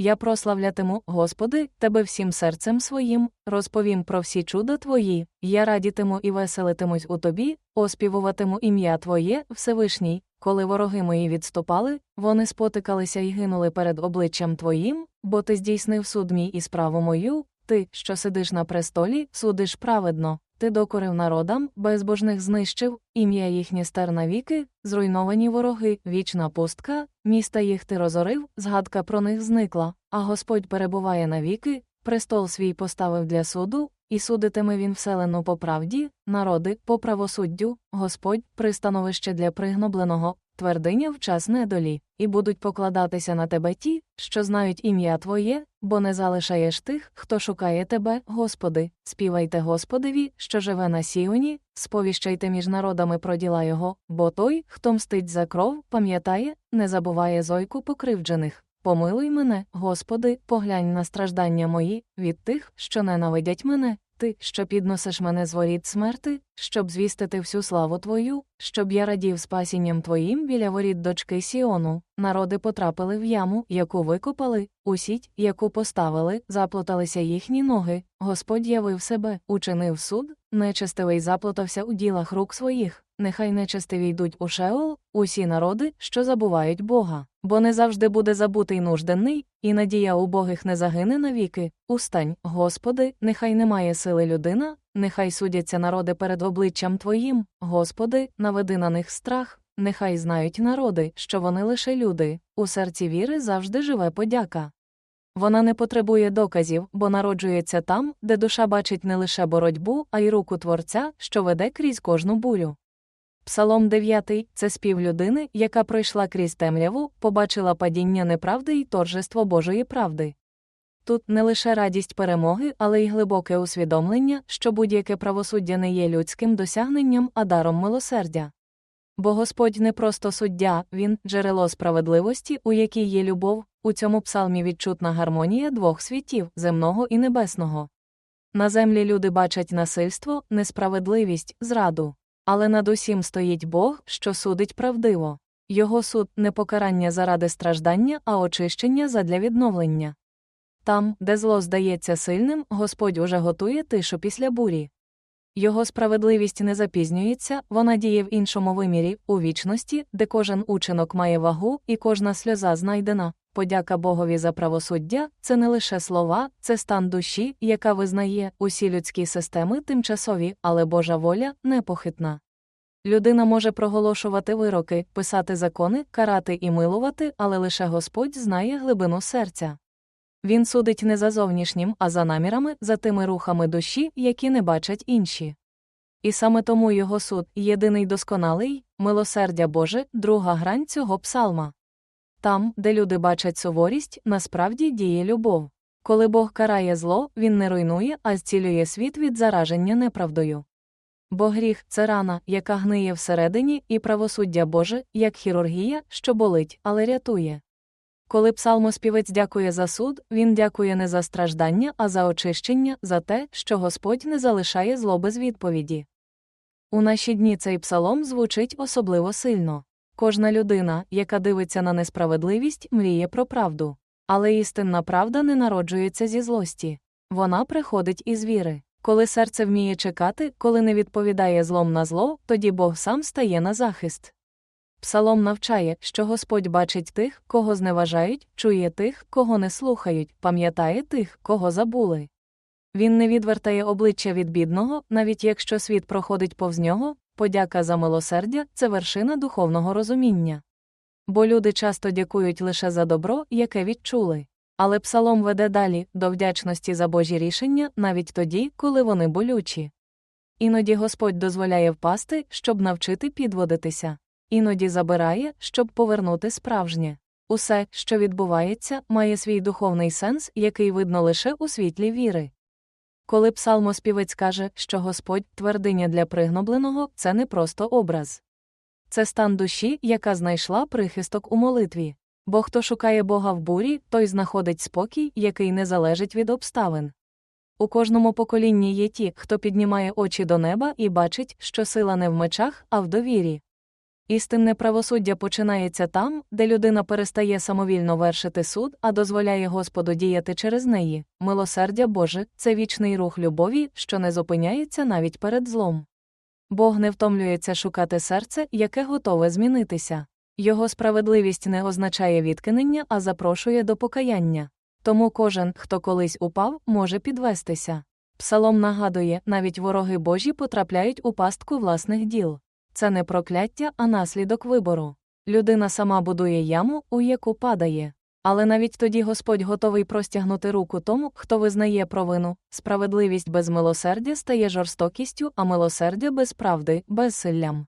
Я прославлятиму, Господи, Тебе всім серцем своїм, розповім про всі чуда Твої, я радітиму і веселитимусь у Тобі, оспівуватиму ім'я Твоє, Всевишній. Коли вороги мої відступали, вони спотикалися і гинули перед обличчям Твоїм, бо Ти здійснив суд мій і справу мою, Ти, що сидиш на престолі, судиш праведно. Ти докорив народам, безбожних знищив, ім'я їхнє стер навіки, зруйновані вороги, вічна пустка, міста їх ти розорив, згадка про них зникла, а Господь перебуває навіки, престол свій поставив для суду, і судитиме він вселену по правді, народи, по правосуддю, Господь, пристановище для пригнобленого, твердиня в час недолі, і будуть покладатися на тебе ті, що знають ім'я Твоє, бо не залишаєш тих, хто шукає тебе, Господи, співайте Господеві, що живе на Сіоні, сповіщайте між народами про діла Його, бо той, хто мстить за кров, пам'ятає, не забуває зойку покривджених. Помилуй мене, Господи, поглянь на страждання мої від тих, що ненавидять мене, ти, що підносиш мене з воріт смерти, щоб звістити всю славу Твою, щоб я радів спасінням Твоїм біля воріт дочки Сіону. Народи потрапили в яму, яку викопали, у сіть, яку поставили, заплуталися їхні ноги. Господь явив себе, учинив суд, нечистивий заплутався у ділах рук своїх. Нехай нечестиві йдуть у Шеол, усі народи, що забувають Бога, бо не завжди буде забутий нужденний, і надія убогих не загине навіки. Устань, Господи, нехай немає сили людина, нехай судяться народи перед обличчям Твоїм, Господи, наведи на них страх, нехай знають народи, що вони лише люди, у серці віри завжди живе подяка. Вона не потребує доказів, бо народжується там, де душа бачить не лише боротьбу, а й руку Творця, що веде крізь кожну бурю. Псалом 9 – це спів людини, яка пройшла крізь темряву, побачила падіння неправди і торжество Божої правди. Тут не лише радість перемоги, але й глибоке усвідомлення, що будь-яке правосуддя не є людським досягненням, а даром милосердя. Бо Господь не просто суддя, Він джерело справедливості, у якій є любов, у цьому псалмі відчутна гармонія двох світів земного і небесного. На землі люди бачать насильство, несправедливість, зраду. Але над усім стоїть Бог, що судить правдиво. Його суд не покарання заради страждання, а очищення задля відновлення. Там, де зло здається сильним, Господь уже готує тишу після бурі. Його справедливість не запізнюється, вона діє в іншому вимірі, у вічності, де кожен учинок має вагу і кожна сльоза знайдена. Подяка Богові за правосуддя це не лише слова, це стан душі, яка визнає усі людські системи тимчасові, але Божа воля непохитна. Людина може проголошувати вироки, писати закони, карати і милувати, але лише Господь знає глибину серця. Він судить не за зовнішнім, а за намірами, за тими рухами душі, які не бачать інші. І саме тому його суд єдиний досконалий, милосердя Боже, друга грань цього псалма. Там, де люди бачать суворість, насправді діє любов. Коли Бог карає зло, він не руйнує, а зцілює світ від зараження неправдою. Бо гріх це рана, яка гниє всередині, і правосуддя Боже, як хірургія, що болить, але рятує. Коли псалмоспівець дякує за суд, він дякує не за страждання, а за очищення, за те, що Господь не залишає зло без відповіді. У наші дні цей псалом звучить особливо сильно. Кожна людина, яка дивиться на несправедливість, мріє про правду. Але істинна правда не народжується зі злості. Вона приходить із віри. Коли серце вміє чекати, коли не відповідає злом на зло, тоді Бог сам стає на захист. Псалом навчає, що Господь бачить тих, кого зневажають, чує тих, кого не слухають, пам'ятає тих, кого забули. Він не відвертає обличчя від бідного, навіть якщо світ проходить повз нього, подяка за милосердя це вершина духовного розуміння. Бо люди часто дякують лише за добро, яке відчули. Але псалом веде далі до вдячності за Божі рішення навіть тоді, коли вони болючі. Іноді Господь дозволяє впасти, щоб навчити підводитися, іноді забирає, щоб повернути справжнє. Усе, що відбувається, має свій духовний сенс, який видно лише у світлі віри. Коли псалмоспівець каже, що Господь твердиня для пригнобленого, це не просто образ. Це стан душі, яка знайшла прихисток у молитві. Бо хто шукає Бога в бурі, той знаходить спокій, який не залежить від обставин. У кожному поколінні є ті, хто піднімає очі до неба і бачить, що сила не в мечах, а в довірі. Істинне правосуддя починається там, де людина перестає самовільно вершити суд, а дозволяє Господу діяти через неї. Милосердя Боже це вічний рух любові, що не зупиняється навіть перед злом. Бог не втомлюється шукати серце, яке готове змінитися. Його справедливість не означає відкинення, а запрошує до покаяння. Тому кожен, хто колись упав, може підвестися. Псалом нагадує, навіть вороги Божі потрапляють у пастку власних діл. Це не прокляття, а наслідок вибору. Людина сама будує яму, у яку падає. Але навіть тоді Господь готовий простягнути руку тому, хто визнає провину. Справедливість без милосердя стає жорстокістю, а милосердя без правди безсиллям.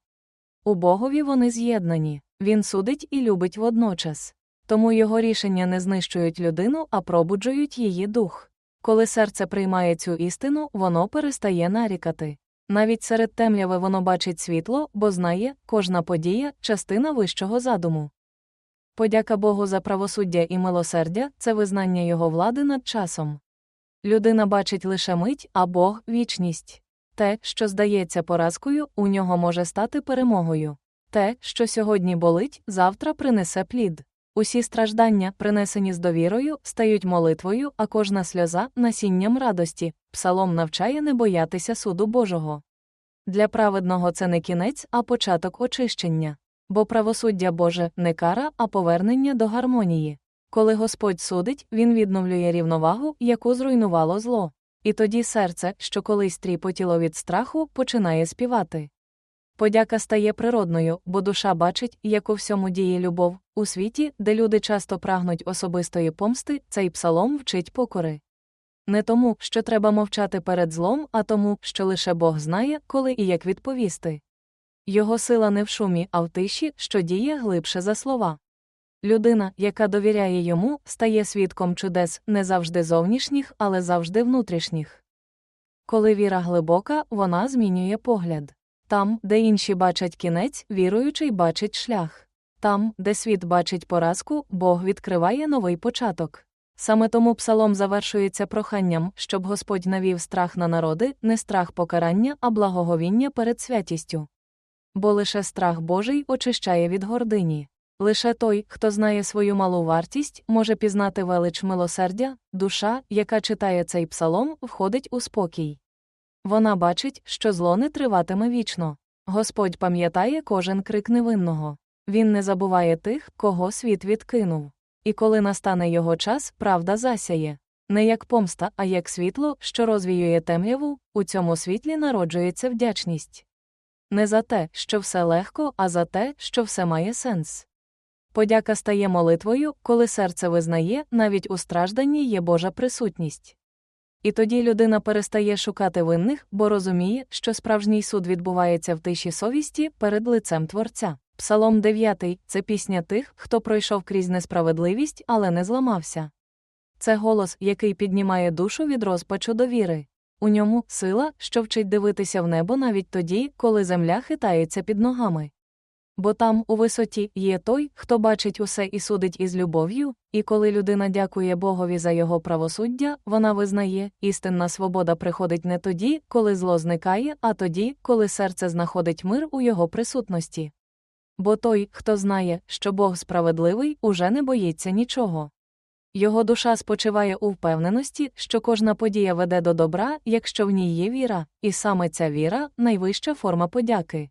У Богові вони з'єднані. Він судить і любить водночас. Тому його рішення не знищують людину, а пробуджують її дух. Коли серце приймає цю істину, воно перестає нарікати. Навіть серед темряви воно бачить світло, бо знає, кожна подія частина вищого задуму. Подяка Богу за правосуддя і милосердя це визнання його влади над часом. Людина бачить лише мить, а Бог вічність. Те, що здається поразкою, у нього може стати перемогою. Те, що сьогодні болить, завтра принесе плід. Усі страждання, принесені з довірою, стають молитвою, а кожна сльоза насінням радості. Псалом навчає не боятися суду Божого. Для праведного це не кінець, а початок очищення. Бо правосуддя Боже не кара, а повернення до гармонії. Коли Господь судить, Він відновлює рівновагу, яку зруйнувало зло. І тоді серце, що колись тріпотіло від страху, починає співати. Подяка стає природною, бо душа бачить, як у всьому діє любов. У світі, де люди часто прагнуть особистої помсти, цей псалом вчить покори. Не тому, що треба мовчати перед злом, а тому, що лише Бог знає, коли і як відповісти. Його сила не в шумі, а в тиші, що діє глибше за слова. Людина, яка довіряє йому, стає свідком чудес не завжди зовнішніх, але завжди внутрішніх. Коли віра глибока, вона змінює погляд. Там, де інші бачать кінець, віруючий бачить шлях. Там, де світ бачить поразку, Бог відкриває новий початок. Саме тому псалом завершується проханням, щоб Господь навів страх на народи, не страх покарання, а благоговіння перед святістю. Бо лише страх Божий очищає від гордині. Лише той, хто знає свою малу вартість, може пізнати велич милосердя, душа, яка читає цей псалом, входить у спокій. Вона бачить, що зло не триватиме вічно. Господь пам'ятає кожен крик невинного. Він не забуває тих, кого світ відкинув. І коли настане його час, правда засяє. Не як помста, а як світло, що розвіює темряву, у цьому світлі народжується вдячність. Не за те, що все легко, а за те, що все має сенс. Подяка стає молитвою, коли серце визнає, навіть у стражданні є Божа присутність. І тоді людина перестає шукати винних, бо розуміє, що справжній суд відбувається в тиші совісті перед лицем Творця. Псалом 9 це пісня тих, хто пройшов крізь несправедливість, але не зламався. Це голос, який піднімає душу від розпачу до віри. У ньому сила, що вчить дивитися в небо навіть тоді, коли земля хитається під ногами. Бо там, у висоті, є той, хто бачить усе і судить із любов'ю, і коли людина дякує Богові за його правосуддя, вона визнає, істинна свобода приходить не тоді, коли зло зникає, а тоді, коли серце знаходить мир у його присутності. Бо той, хто знає, що Бог справедливий, уже не боїться нічого. Його душа спочиває у впевненості, що кожна подія веде до добра, якщо в ній є віра, і саме ця віра найвища форма подяки.